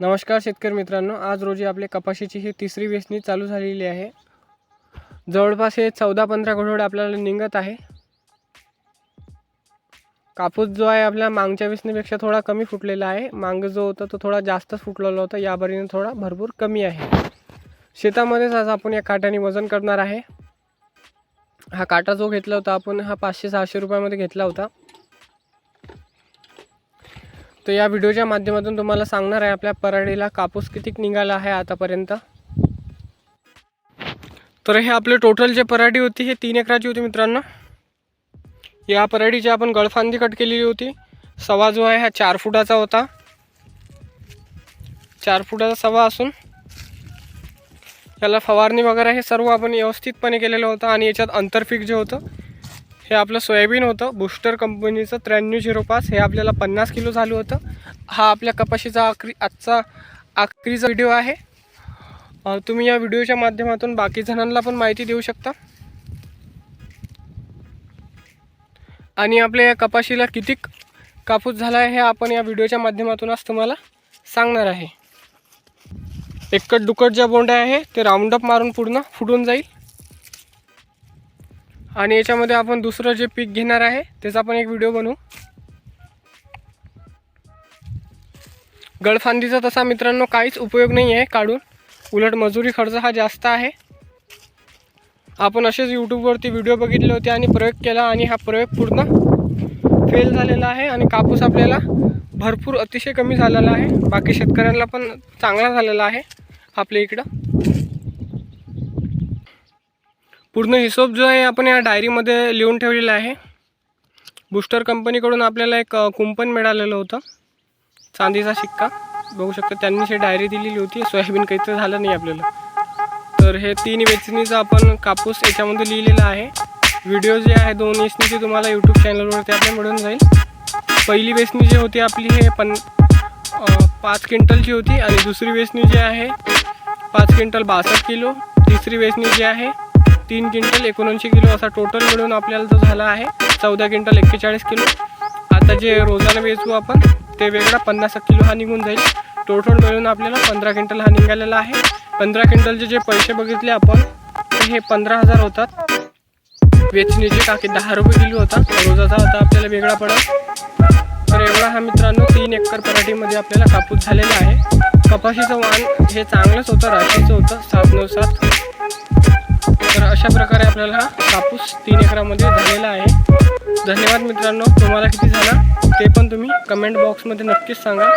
नमस्कार शेतकरी मित्रांनो आज रोजी आपले कपाशीची ही तिसरी वेचणी चालू झालेली आहे. जवळपास हे चौदा पंधरा घोडे आपल्याला निघत आहे. कापूस जो आहे आपल्या मागच्या वेचणीपेक्षा थोडा कमी फुटलेला आहे. मांग जो होता तो थोडा जास्तच फुटलेला होता. या बारीने थोडा भरपूर कमी आहे. शेतामध्येच आज आपण या काट्याने वजन करणार आहे. हा काटा जो घेतला होता आपण हा पाचशे सहाशे रुपयामध्ये घेतला होता. तर या व्हिडिओच्या माध्यमातून तुम्हाला सांगणार आहे आपल्या पराडीला कापूस किती निघाला आहे आतापर्यंत. तर हे आपले टोटल जे पराडी होती हे तीन एकराची होती मित्रांनो. या पराडीची आपण गळफांदी कट केलेली होती. सवा जो आहे हा चार फुटाचा होता. चार फुटाचा सवा असून याला फवारणी वगैरे हे सर्व आपण व्यवस्थितपणे केलेलं होतं आणि याच्यात आंतरपीक जे होतं हे आपलं सोयाबीन होतं. बुस्टर कंपनीचं त्र्याण्णव झिरो पाच. हे आपल्याला पन्नास किलो झालं होतं. हा आपल्या कपाशीचा आखरी आजचा आखरीचा व्हिडिओ आहे तुम्ही या व्हिडिओच्या माध्यमातून बाकी जणांना पण माहिती देऊ शकता. आणि आपल्या या कपाशीला किती कापूस झाला आहे हे आपण या व्हिडिओच्या माध्यमातून आज तुम्हाला सांगणार आहे. एकट दुकट ज्या बोंड्या आहे ते राऊंडअप मारून पूर्ण फुटून जाईल. आणि याच्यामध्ये आपण दुसरं जे पीक घेणार आहे त्याचा पण एक व्हिडिओ बनवू. गळफांदीचा तसा मित्रांनो काहीच उपयोग नाही आहे काढून. उलट मजुरी खर्च हा जास्त आहे. आपण असेच यूट्यूबवरती व्हिडिओ बघितले होते आणि प्रयोग केला आणि हा प्रयोग पूर्ण फेल झालेला आहे आणि कापूस आपल्याला भरपूर अतिशय कमी झालेला आहे. बाकी शेतकऱ्यांना पण चांगला झालेला आहे आपल्या इकडं. पूर्ण हिशोब जो आहे आपण या डायरीमध्ये लिहून ठेवलेला आहे. बुस्टर कंपनीकडून आपल्याला एक कुंपण मिळालेलं होतं. चांदीचा शिक्का. बघू शकता त्यांनी ही डायरी दिलेली होती. सोयाबीन काहीतरी झालं नाही आपल्याला. तर हे तीन वेचणीचा आपण कापूस याच्यामध्ये लिहिलेला आहे. व्हिडिओ जे आहे दोन वेचणीचे तुम्हाला यूट्यूब चॅनलवरती आपल्याला मिळून जाईल. पहिली वेचणी जी होती आपली हे पन पाच क्विंटलची होती. आणि दुसरी वेचणी जी आहे पाच क्विंटल बासष्ट किलो. तिसरी वेचणी जी आहे तीन क्विंटल एकोणऐंशी किलो असा टोटल मिळून आपल्याला जो झाला आहे चौदा क्विंटल एक्केचाळीस किलो. आता जे रोजानं वेचू आपण ते वेगळा पन्नास किलो हा निघून जाईल. टोटल मिळून आपल्याला पंधरा क्विंटल हा निघालेला आहे. पंधरा क्विंटलचे जे पैसे बघितले आपण ते हे पंधरा हजार होतात. वेचणीचे टाकी दहा रुपये किलो होता. रोजाचा होता आपल्याला वेगळा पडत तर एवढा हा मित्रांनो तीन एकर पराठीमध्ये आपल्याला कापूस झालेला आहे. कपाशीचं वाण हे चांगलंच होतं राशीचं होतं सात नऊ सात अशा प्रकारे आपल्याला हा कापूस तीन एकरामध्ये झालेला आहे. धन्यवाद मित्रांनो. तुम्हाला किती झाला ते पण तुम्ही कमेंट बॉक्समध्ये नक्कीच सांगा.